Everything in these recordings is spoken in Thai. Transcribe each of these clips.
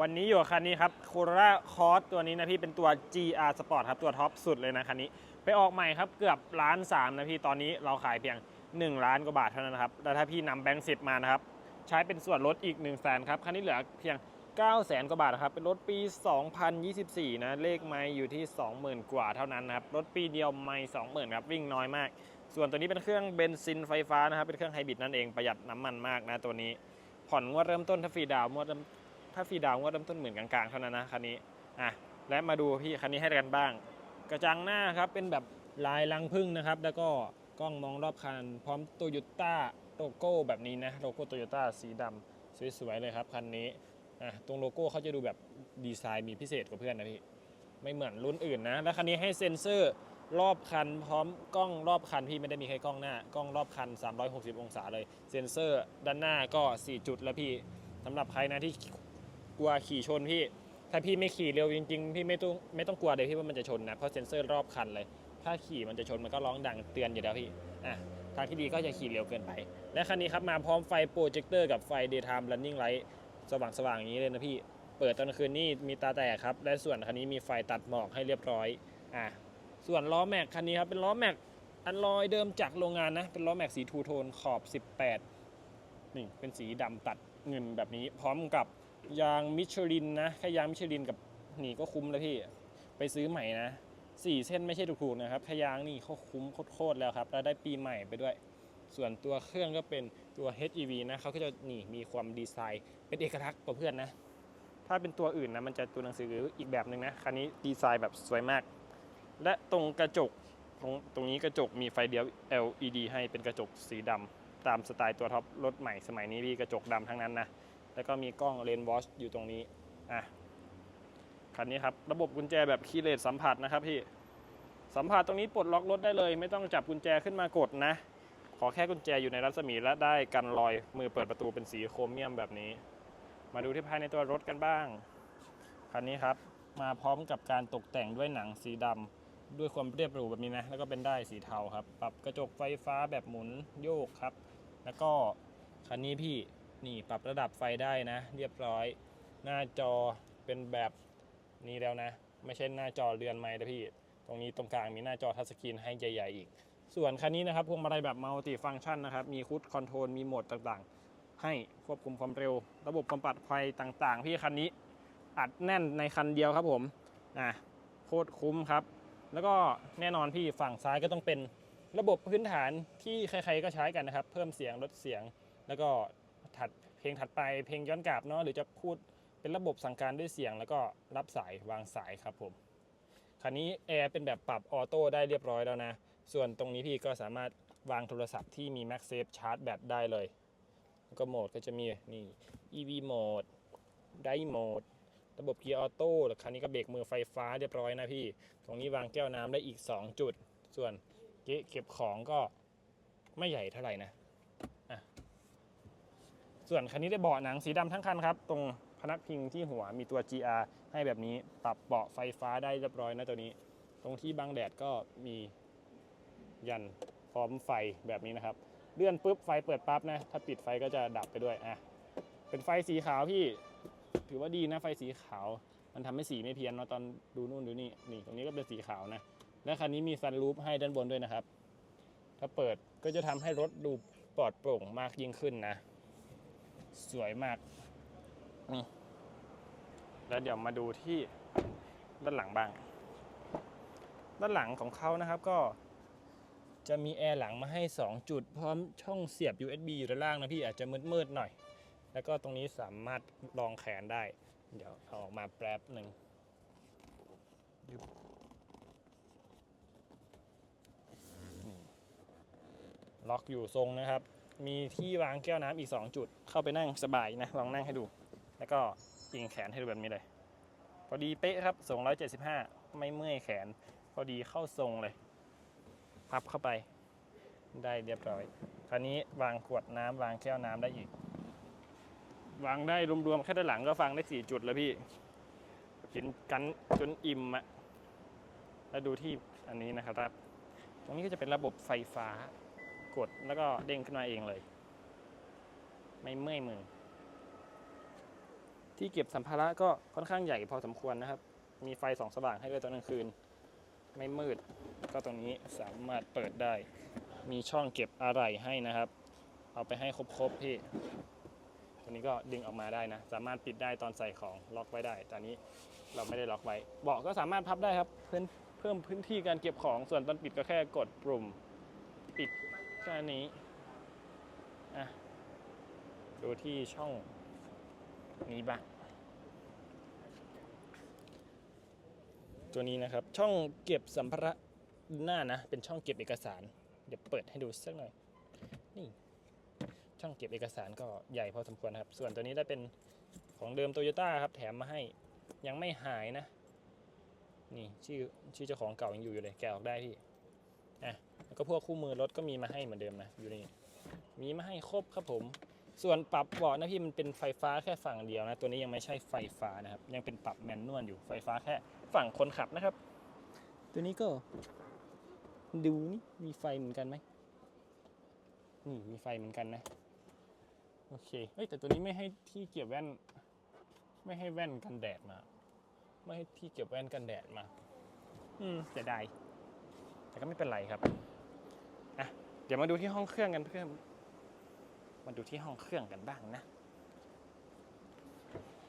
วันนี้อยู่คันนี้ครับ c o r a Cross ตัวนี้นะพี่เป็นตัว GR Sport ครับ ตัวท็อปสุดเลยนะคันนี้ ไปออกใหม่ครับเกือบล้านสามนะพี่ ตอนนี้เราขายเพียง 1 ล้านกว่าบาทเท่านั้นครับ แล้วถ้าพี่นำแบงค์สิบมานะครับ ใช้เป็นส่วนลดอีก1 0 0 0 0แสนครับ คันนี้เหลือเพียง 9 0 0แสนกว่าบาทครับ เป็นรถปี 2024 นะ เลขไม่อยู่ที่ 20,000 กว่าเท่านั้นนะครับ รถปีเดียวไม่20,000ครับวิ่งน้อยมาก ส่วนตัวนี้เป็นเครื่องเบนซินไฟฟ้านะครับ เป็นเครื่องไฮบริดนั่นเองประหยัดน้ำมันมากนะตัวนี้ ผ่อนงวดเริ่มต้นถ้าฟรีดาวงวดเริ่ม ถ้าฟรีดาวน์งวดเริ่มต้นหมื่นกลางๆเท่านั้นนะคันนี้อะและมาดูพี่คันนี้ให้กันบ้าง กระจังหน้าครับเป็นแบบลายลังพึ่งนะครับ แล้วก็กล้องมองรอบคัน พร้อมโตโยต้าโลโก้แบบนี้นะโลโก้โตโยต้าสีดำสวยๆเลยครับคันนี้อะตรงโลโก้เขาจะดูแบบดีไซน์มีพิเศษกว่าเพื่อนนะพี่ไม่เหมือนรุ่นอื่นนะ แล้วคันนี้ให้เซ็นเซอร์รอบคัน พร้อมกล้องรอบคันพี่ไม่ได้มีแค่กล้องหน้ากล้องรอบคัน 360 องศาเลย เซ็นเซอร์ด้านหน้าก็ 4 จุดแล้วพี่สำหรับใครนะที่ กลัวขี่ชนพี่ ถ้าพี่ไม่ขี่เร็วจริงๆ พี่ไม่ต้องไม่ต้องกลัวเลยพี่ว่ามันจะชนนะ เพราะเซ็นเซอร์รอบคันเลย ถ้าขี่มันจะชนมันก็ร้องดังเตือนอยู่แล้วพี่ อะ ทางที่ดีก็จะขี่เร็วเกินไป และคันนี้ครับมาพร้อมไฟโปรเจคเตอร์กับไฟ daytime running light สว่างๆอย่างนี้เลยนะพี่ เปิดตอนกลางคืนนี่มีตาแตกครับ และส่วนคันนี้มีไฟตัดหมอกให้เรียบร้อย อะ ส่วนล้อแม็กคันนี้ครับเป็นล้อแม็กอันลอยเดิมจากโรงงานนะ เป็นล้อแม็กสีทูโทนขอบ 18นี่เป็นสีดำตัดเงินแบบนี้พร้อมกับ ยางมิชลินนะแค่ยางมิชลินกับหนีก็คุ้มแล้วพี่ ไปซื้อใหม่นะสี่เส้นไม่ใช่ถูกๆนะครับแค่ยางนี่เขาคุ้มโคตรๆแล้วครับ แล้วได้ปีใหม่ไปด้วย ส่วนตัวเครื่องก็เป็นตัว HEV นะเขาก็จะนี่มีความดีไซน์ เป็นเอกลักษณ์กว่าเพื่อนนะ ถ้าเป็นตัวอื่นนะมันจะตัวหนังสืออีกแบบหนึ่งนะคันนี้ดีไซน์แบบสวยมาก และตรงกระจกตรงตรงนี้กระจกมีไฟเดียว LED ให้เป็นกระจกสีดำตามสไตล์ตัวท็อปรถใหม่สมัยนี้พี่กระจกดำทั้งนั้นนะ แล้วก็มีกล้องเลนวอชอยู่ตรงนี้อะคันนี้ครับระบบกุญแจแบบคีย์เลสสัมผัสนะครับพี่สัมผัสตรงนี้ปลดล็อกรถได้เลย ไม่ต้องจับกุญแจขึ้นมากดนะ ขอแค่กุญแจอยู่ในรัศมีและได้กันรอยมือเปิดประตูเป็นสีโครเมียมแบบนี้ มาดูที่ภายในตัวรถกันบ้างคันนี้ครับมาพร้อมกับการตกแต่งด้วยหนังสีดำด้วยความเรียบหรูแบบนี้นะ แล้วก็เป็นได้ายสีเทาครับ ปรับกระจกไฟฟ้าแบบหมุนโยกครับ แล้วก็คันนี้พี่ นี่ปรับระดับไฟได้นะ เรียบร้อย หน้าจอเป็นแบบนี้แล้วนะ ไม่ใช่หน้าจอเรือนไม้นะพี่ ตรงนี้ตรงกลางมีหน้าจอทัชสกรีนให้ใหญ่ๆอีก ส่วนคันนี้นะครับพวงมาลัยแบบมัลติฟังก์ชันนะครับ มีคูดคอนโทรลมีโหมดต่างๆ ให้ควบคุมความเร็ว ระบบความปลอดภัยต่างๆ พี่คันนี้อัดแน่นในคันเดียวครับผมอะโคตรคุ้มครับ แล้วก็แน่นอนพี่ฝั่งซ้ายก็ต้องเป็นระบบพื้นฐานที่ใครๆก็ใช้กันนะครับ เพิ่มเสียงลดเสียงแล้วก็ ถัดเพลงถัดไปเพลงย้อนกลับเนาะหรือจะพูดเป็นระบบสั่งการด้วยเสียง แล้วก็รับสายวางสายครับผมคันนี้แอร์เป็นแบบปรับออโต้ได้เรียบร้อยแล้วนะ ส่วนตรงนี้พี่ก็สามารถวางโทรศัพท์ที่มี MagSafe ชาร์จแบตได้เลย แล้วก็โหมดก็จะมีนี่ EV โหมด Drive โหมดระบบเกียร์ออโต้แล้วคันนี้ก็เบรกมือไฟฟ้าเรียบร้อยนะพี่ ตรงนี้วางแก้วน้ำได้อีก 2 จุด ส่วนเก็บของก็ไม่ใหญ่เท่าไหร่นะ ส่วนคันนี้ได้เบาะหนังสีดำทั้งคันครับ ตรงพนักพิงที่หัวมีตัว GR ให้แบบนี้ปรับเบาะไฟฟ้าได้เรียบร้อยนะตัวนี้ ตรงที่บังแดดก็มียันพร้อมไฟแบบนี้นะครับ เลื่อนปุ๊บไฟเปิดปั๊บนะ ถ้าปิดไฟก็จะดับไปด้วยอะเป็นไฟสีขาวพี่ถือว่าดีนะไฟสีขาว มันทำให้สีไม่เพี้ยนเนาะตอนดูนู่นดูนี่นี่ตรงนี้ก็เป็นสีขาวนะและคันนี้มีซันรูฟให้ด้านบนด้วยนะครับ ถ้าเปิดก็จะทำให้รถดูปลอดโปร่งมากยิ่งขึ้นนะ สวยมากนี่แล้วเดี๋ยวมาดูที่ด้านหลังบ้าง ด้านหลังของเขานะครับก็จะมีแอร์หลังมาให้ 2 จุด พร้อมช่องเสียบ USB อยู่ด้านล่างนะพี่อาจจะมืดๆหน่อย แล้วก็ตรงนี้สามารถรองแขนได้ เดี๋ยวเอาออกมาแป๊บหนึ่งยึบนี่ล็อกอยู่ทรงนะครับ มีที่วางแก้วน้ำอีก 2 จุด เข้าไปนั่งสบายนะ ลองนั่งให้ดู แล้วก็ยิงแขนให้ดูแบบนี้เลย พอดีเป๊ะครับสูง175 ไม่เมื่อยแขน พอดีเข้าทรงเลย พับเข้าไป ได้เรียบร้อย คราวนี้วางขวดน้ำวางแก้วน้ำได้อีก วางได้รวมๆแค่ด้านหลังก็ฟังได้ 4 จุดแล้วพี่กินกันจนอิ่มอะแล้วดูที่อันนี้นะครับ ตรงนี้ก็จะเป็นระบบไฟฟ้า กดแล้วก็เด้งขึ้นมาเองเลย ไม่เมื่อยมือ ที่เก็บสัมภาระก็ค่อนข้างใหญ่พอสมควรนะครับ มีไฟสองสว่างให้ด้วยตอนกลางคืน ไม่มืด ก็ตรงนี้สามารถเปิดได้ มีช่องเก็บอะไหล่ให้นะครับ เอาไปให้ครบๆพี่ตัวนี้ก็ดึงออกมาได้นะ สามารถปิดได้ตอนใส่ของล็อกไว้ได้ ตอนนี้เราไม่ได้ล็อกไว้ เบาะก็สามารถพับได้ครับ เพิ่มเพิ่มพื้นที่การเก็บของ ส่วนตอนปิดก็แค่กดปุ่มปิด แค่นี้อะดูที่ช่องนี้บ้างตัวนี้นะครับ ช่องเก็บสัมภาระหน้านะ เป็นช่องเก็บเอกสาร เดี๋ยวเปิดให้ดูสักหน่อย นี่ ช่องเก็บเอกสารก็ใหญ่พอสมควรนะครับ ส่วนตัวนี้ได้เป็นของเดิมโตโยต้าครับ แถมมาให้ ยังไม่หายนะ นี่ชื่อชื่อเจ้าของเก่ายังอยู่อยู่เลย แกออกได้พี่ อะแล้วก็พวกคู่มือรถก็มีมาให้เหมือนเดิมนะอยู่นี่มีมาให้ครบครับผม ส่วนปรับเบาะนะพี่มันเป็นไฟฟ้าแค่ฝั่งเดียวนะ ตัวนี้ยังไม่ใช่ไฟฟ้านะครับ ยังเป็นปรับแมนนวลอยู่ไฟฟ้าแค่ฝั่งคนขับนะครับ ตัวนี้ก็ดูนี่มีไฟเหมือนกันไหมนี่มีไฟเหมือนกันนะโอเคเฮ้ยแต่ตัวนี้ไม่ให้ที่เก็บแว่น ไม่ให้แว่นกันแดดมา ไม่ให้ที่เก็บแว่นกันแดดมา อืมเสียดาย แต่ก็ไม่เป็นไรครับอะเดี๋ยวมาดูที่ห้องเครื่องกันเพื่อนมาดูที่ห้องเครื่องกันบ้างนะ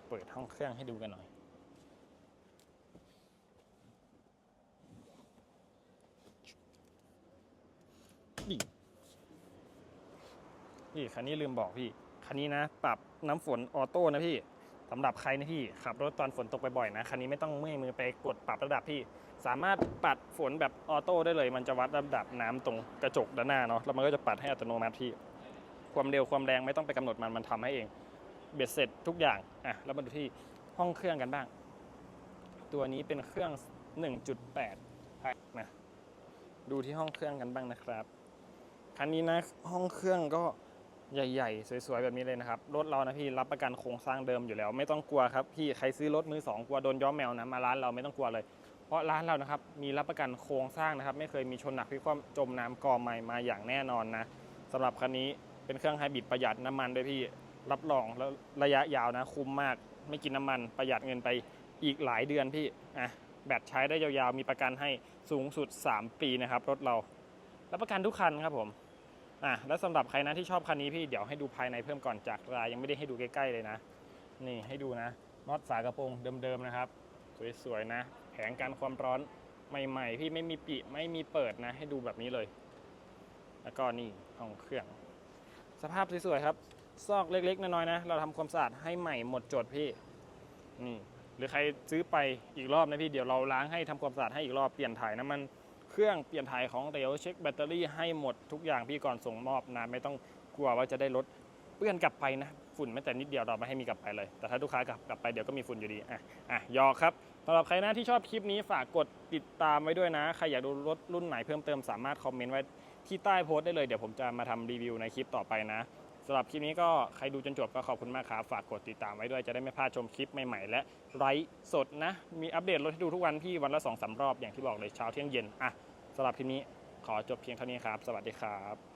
เปิดห้องเครื่องให้ดูกันหน่อยนี่พี่คันนี้ลืมบอกพี่ คันนี้นะ ปรับน้ำฝนออโต้นะพี่ สำหรับใครนะพี่ขับรถตอนฝนตกบ่อยๆนะคันนี้ไม่ต้องเมื่อยมือไปกดปรับระดับพี่ สามารถปัดฝนแบบออโต้ได้เลย มันจะวัดระดับน้ำตรงกระจกด้านหน้าเนาะแล้วมันก็จะปัดให้อัตโนมัติพี่ ความเร็วความแรงไม่ต้องไปกำหนดมันมันทำให้เอง เบ็ดเสร็จทุกอย่างอะแล้วมาดูที่ห้องเครื่องกันบ้าง ตัวนี้เป็นเครื่อง 1.8นะดูที่ห้องเครื่องกันบ้างนะครับคันนี้นะห้องเครื่องก็ ใหญ่ๆ สวยๆ แบบนี้เลยนะครับ รถเรานะพี่รับประกันโครงสร้างเดิมอยู่แล้ว ไม่ต้องกลัวครับพี่ใครซื้อรถมือสองกลัวโดนย้อมแมวนะมาร้านเราไม่ต้องกลัวเลย เพราะร้านเรานะครับมีรับประกันโครงสร้างนะครับ ไม่เคยมีชนหนักพิคว่ำจมน้ำกอใหม่มาอย่างแน่นอนนะสำหรับคันนี้เป็นเครื่องไฮบริดประหยัดน้ำมันด้วยพี่รับรองแล้วระยะยาวนะ คุ้มมากไม่กินน้ำมันประหยัดเงินไปอีกหลายเดือนพี่อะแบตใช้ได้ยาวๆ มีประกันให้สูงสุด 3 ปีนะครับรถเรารับประกันทุกคันครับผม อะแล้วสำหรับใครนะที่ชอบคันนี้พี่เดี๋ยวให้ดูภายในเพิ่มก่อนจากรายยังไม่ได้ให้ดูใกล้ๆเลยนะ นี่ให้ดูนะน็อตฝากระโปรงเดิมๆนะครับ สวยๆนะ แผงกันความร้อนใหม่ๆ พี่ไม่มีปิไม่มีเปิดนะ ให้ดูแบบนี้เลย แล้วก็นี่ห้องเครื่อง สภาพสวยๆครับ ซอกเล็กๆน้อยๆนะ เราทำความสะอาดให้ใหม่หมดจดพี่ นี่ หรือใครซื้อไปอีกรอบนะพี่เดี๋ยวเราล้างให้ทำความสะอาดให้อีกรอบเปลี่ยนถ่ายน้ำมัน เครื่องเปลี่ยนถ่ายของเหลวเช็คแบตเตอรี่ให้หมดทุกอย่างพี่ก่อนส่งมอบนะไม่ต้องกลัวว่าจะได้รถเปื้อนกลับไปนะฝุ่นแม้แต่นิดเดียวเราไม่ให้มีกลับไปเลย แต่ถ้าลูกค้ากลับกลับไปเดี๋ยวก็มีฝุ่นอยู่ดีอะอะยอครับสำหรับใครนะที่ชอบคลิปนี้ฝากกดติดตามไว้ด้วยนะ ใครอยากดูรถรุ่นไหนเพิ่มเติมสามารถคอมเมนต์ไว้ที่ใต้โพสต์ได้เลยเดี๋ยวผมจะมาทำรีวิวในคลิปต่อไปนะ สำหรับคลิปนี้ก็ใครดูจนจบก็ขอบคุณมากครับฝากกดติดตามไว้ด้วยจะได้ไม่พลาดชมคลิปใหม่ๆและไลฟ์สดนะ มีอัปเดตรถให้ดูทุกวันพี่วันละสองสามรอบอย่างที่บอกเลยเช้าเที่ยงเย็นอะสำหรับคลิปนี้ขอจบเพียงเท่านี้ครับ สวัสดีครับ